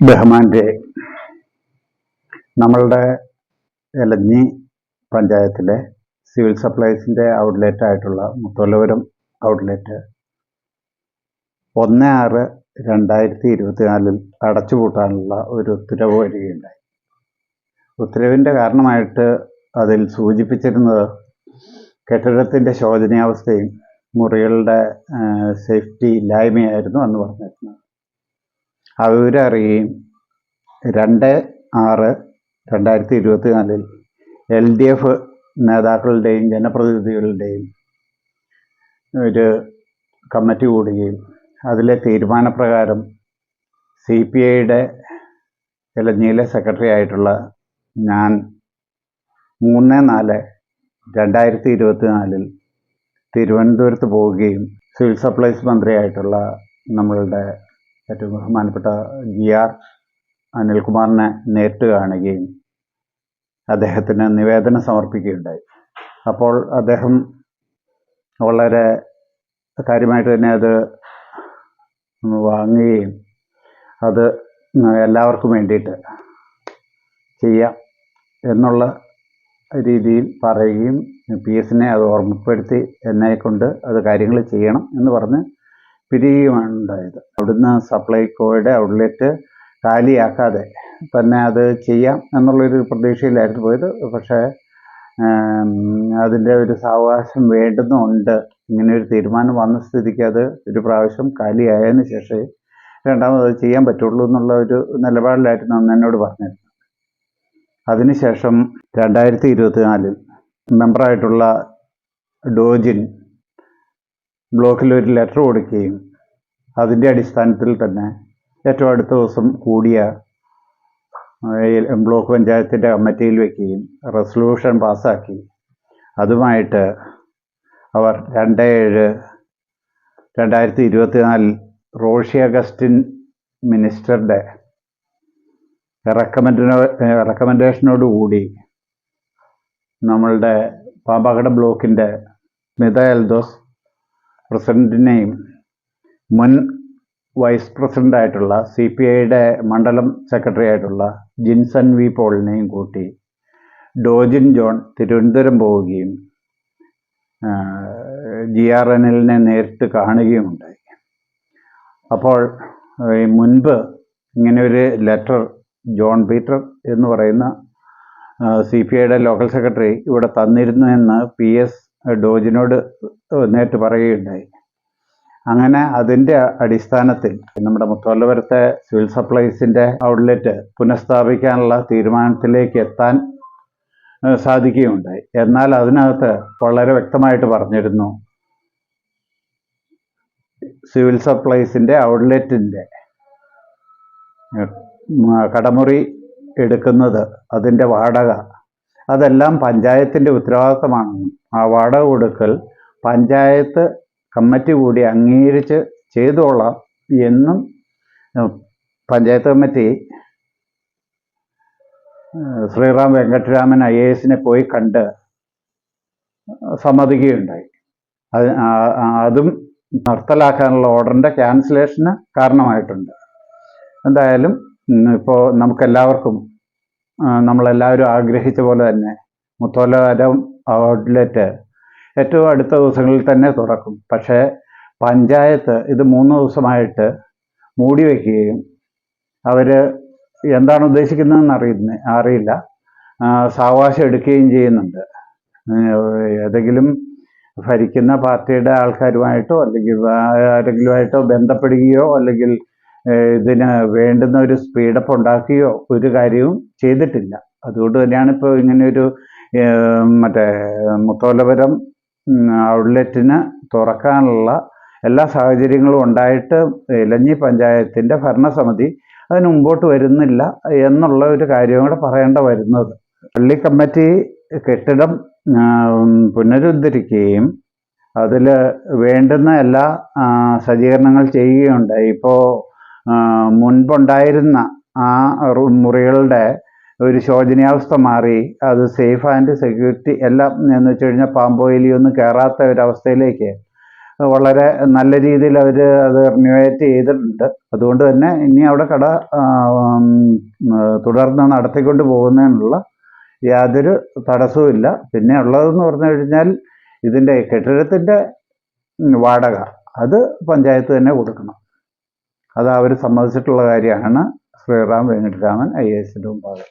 ബഹ്മാന്റെ നമ്മളുടെ എലഞ്ഞി പഞ്ചായത്തിലെ civil സപ്ലൈസിന്റെ outlet ആയിട്ടുള്ള മുത്തോലപുരം ഔട്ട്ലെറ്റ് ഒന്ന് ആറ് രണ്ടായിരത്തി ഇരുപത്തിനാലിൽ അടച്ചുപൂട്ടാനുള്ള ഒരു ഉത്തരവ് വരികയുണ്ടായി. ഉത്തരവിന്റെ കാരണമായിട്ട് അതിൽ സൂചിപ്പിച്ചിരുന്നത് കെട്ടിടത്തിന്റെ ശോചനീയാവസ്ഥയും മുറികളുടെ സേഫ്റ്റി ഇല്ലായ്മയായിരുന്നു എന്ന് പറഞ്ഞിരുന്നത്. ആ വിവരം അറിയുകയും രണ്ട് ആറ് രണ്ടായിരത്തി ഇരുപത്തി നാലിൽ എൽ ഡി എഫ് നേതാക്കളുടെയും ജനപ്രതിനിധികളുടെയും ഒരു കമ്മിറ്റി കൂടുകയും അതിലെ തീരുമാനപ്രകാരം സി പി ഐയുടെ ഇലഞ്ഞിയിലെ സെക്രട്ടറി ആയിട്ടുള്ള ഞാൻ മൂന്ന് നാല് രണ്ടായിരത്തി ഇരുപത്തി നാലിൽ തിരുവനന്തപുരത്ത് പോവുകയും സിവിൽ സപ്ലൈസ് മന്ത്രിയായിട്ടുള്ള നമ്മളുടെ ഏറ്റവും ബഹുമാനപ്പെട്ട ജി ആർ അനിൽകുമാറിനെ നേരിട്ട് കാണുകയും അദ്ദേഹത്തിന് നിവേദനം സമർപ്പിക്കുകയുണ്ടായി. അപ്പോൾ അദ്ദേഹം വളരെ കാര്യമായിട്ട് തന്നെ അത് വാങ്ങുകയും അത് എല്ലാവർക്കും വേണ്ടിയിട്ട് ചെയ്യാം എന്നുള്ള രീതിയിൽ പറയുകയും പി എസിനെ അത് ഓർമ്മപ്പെടുത്തി എന്നെ കൊണ്ട് അത് കാര്യങ്ങൾ ചെയ്യണം എന്ന് പറഞ്ഞ് പിരിയുകയാണ് ഉണ്ടായത് അവിടുന്ന് സപ്ലൈകോയുടെ ഔട്ട്ലെറ്റ് കാലിയാക്കാതെ തന്നെ അത് ചെയ്യാം എന്നുള്ളൊരു പ്രതീക്ഷയിലായിരുന്നു പോയത്. പക്ഷേ അതിന്റെ ഒരു സാവകാശം വേണ്ടുന്നുണ്ട്. ഇങ്ങനെ ഒരു തീരുമാനം വന്ന സ്ഥിതിക്ക് അത് ഒരു പ്രാവശ്യം കാലിയായതിനു ശേഷമേ രണ്ടാമത് ചെയ്യാൻ പറ്റുള്ളൂ എന്നുള്ള ഒരു നിലപാടിലായിരുന്നു അന്ന് എന്നോട് പറഞ്ഞിരുന്നത്. അതിനുശേഷം രണ്ടായിരത്തി ഇരുപത്തിനാലിൽ മെമ്പറായിട്ടുള്ള ഡോജിൻ ബ്ലോക്കിൽ ഒരു ലെറ്റർ കൊടുക്കുകയും അതിന്റെ അടിസ്ഥാനത്തിൽ തന്നെ ഏറ്റവും അടുത്ത ദിവസം കൂടിയ ബ്ലോക്ക് പഞ്ചായത്തിന്റെ കമ്മിറ്റിയിൽ വയ്ക്കുകയും റെസൊല്യൂഷൻ പാസ്സാക്കി. അതുമായിട്ട് അവർ രണ്ട് ഏഴ് രണ്ടായിരത്തി ഇരുപത്തിനാലിൽ റോഷി അഗസ്റ്റിൻ മിനിസ്റ്ററുടെ റെക്കമെൻഡിനോ റെക്കമെൻഡേഷനോടുകൂടി നമ്മളുടെ പാമ്പാക്കട ബ്ലോക്കിന്റെ സ്മിത എൽദോസ് പ്രസിഡന്റിനെയും മുൻ വൈസ് പ്രസിഡന്റായിട്ടുള്ള സി പി ഐയുടെ മണ്ഡലം സെക്രട്ടറി ആയിട്ടുള്ള ജിൻസൺ വി പോളിനെയും കൂട്ടി ഡോജിൻ ജോൺ തിരുവനന്തപുരം പോവുകയും ജി ആർ എൻ എല്ലിനെ നേരിട്ട് കാണുകയും ഉണ്ടായി അപ്പോൾ മുൻപ് ഇങ്ങനെ ഒരു ലെറ്റർ ജോൺ പീറ്റർ എന്ന് പറയുന്ന സി പി ഐയുടെ ലോക്കൽ സെക്രട്ടറി ഇവിടെ തന്നിരുന്നു എന്ന് പി എസ് ഡോജിനോട് നേരിട്ട് പറയുകയുണ്ടായി. അങ്ങനെ അതിന്റെ അടിസ്ഥാനത്തിൽ നമ്മുടെ മുത്തോലപുരത്തെ സിവിൽ സപ്ലൈസിന്റെ ഔട്ട്ലെറ്റ് പുനഃസ്ഥാപിക്കാനുള്ള തീരുമാനത്തിലേക്ക് എത്താൻ സാധിക്കുകയുണ്ടായി. എന്നാൽ അതിനകത്ത് വളരെ വ്യക്തമായിട്ട് പറഞ്ഞിരുന്നു സിവിൽ സപ്ലൈസിന്റെ ഔട്ട്ലെറ്റിന്റെ കടമുറി എടുക്കുന്നത് അതിന്റെ വാടക അതെല്ലാം പഞ്ചായത്തിന്റെ ഉത്തരവാദിത്തമാണെന്നും ആ വാടക കൊടുക്കൽ പഞ്ചായത്ത് കമ്മിറ്റി കൂടി അംഗീകരിച്ച് ചെയ്തോളാം എന്നും panchayat committee Sriram Venkataraman I A എസിനെ പോയി കണ്ട് സമ്മതിക്കുകയുണ്ടായി. അത് അതും നിർത്തലാക്കാനുള്ള ഓർഡറിന്റെ ക്യാൻസലേഷന് കാരണമായിട്ടുണ്ട്. എന്തായാലും ഇപ്പോൾ നമുക്കെല്ലാവർക്കും നമ്മളെല്ലാവരും ആഗ്രഹിച്ച പോലെ തന്നെ മുത്തോലവരം ഔട്ട്ലെറ്റ് ഏറ്റവും അടുത്ത ദിവസങ്ങളിൽ തന്നെ തുറക്കും. പക്ഷേ പഞ്ചായത്ത് ഇത് മൂന്ന് ദിവസമായിട്ട് മൂടി വയ്ക്കുകയും അവർ എന്താണ് ഉദ്ദേശിക്കുന്നതെന്ന് അറിയുന്ന അറിയില്ല. സാവകാശം എടുക്കുകയും ചെയ്യുന്നുണ്ട്. ഏതെങ്കിലും ഭരിക്കുന്ന പാർട്ടിയുടെ ആൾക്കാരുമായിട്ടോ അല്ലെങ്കിൽ ആരെങ്കിലുമായിട്ടോ ബന്ധപ്പെടുകയോ അല്ലെങ്കിൽ ഇതിന് വേണ്ടുന്ന ഒരു സ്പീഡപ്പ് ഉണ്ടാക്കുകയോ ഒരു കാര്യവും ചെയ്തിട്ടില്ല. അതുകൊണ്ട് തന്നെയാണ് ഇപ്പോൾ ഇങ്ങനെയൊരു മറ്റേ മുത്തോലപുരം ഔട്ട്ലെറ്റിന് തുറക്കാനുള്ള എല്ലാ സാഹചര്യങ്ങളും ഉണ്ടായിട്ട് ഇലഞ്ഞി പഞ്ചായത്തിന്റെ ഭരണസമിതി അതിന് മുമ്പോട്ട് വരുന്നില്ല എന്നുള്ള ഒരു കാര്യം കൂടെ പറയേണ്ട വരുന്നത്. പള്ളി കമ്മിറ്റി കെട്ടിടം പുനരുദ്ധരിക്കുകയും അതിൽ വേണ്ടുന്ന എല്ലാ സജ്ജീകരണങ്ങൾ ചെയ്യുകയുണ്ടായി. ഇപ്പോൾ മുൻപുണ്ടായിരുന്ന ആ മുറികളുടെ ഒരു ശോചനീയാവസ്ഥ മാറി അത് സേഫ് ആൻഡ് സെക്യൂരിറ്റി എല്ലാം എന്ന് വെച്ച് കഴിഞ്ഞാൽ പാമ്പോയിലിയൊന്നും കയറാത്ത ഒരവസ്ഥയിലേക്ക് വളരെ നല്ല രീതിയിൽ അവർ അത് റിന്യൂവേറ്റ് ചെയ്തിട്ടുണ്ട്. അതുകൊണ്ട് തന്നെ ഇനി അവിടെ കട തുടർന്ന് നടത്തിക്കൊണ്ട് പോകുന്നതിനുള്ള യാതൊരു തടസ്സവും ഇല്ല. പിന്നെ ഉള്ളതെന്ന് പറഞ്ഞു കഴിഞ്ഞാൽ ഇതിന്റെ കെട്ടിടത്തിന്റെ വാടക അത് പഞ്ചായത്ത് തന്നെ കൊടുക്കണം. അത് അവർ സമ്മതിച്ചിട്ടുള്ള കാര്യമാണ് ശ്രീറാം വെങ്കിട്ടരാമൻ ഐ എസിന്റെ മുമ്പാകെ.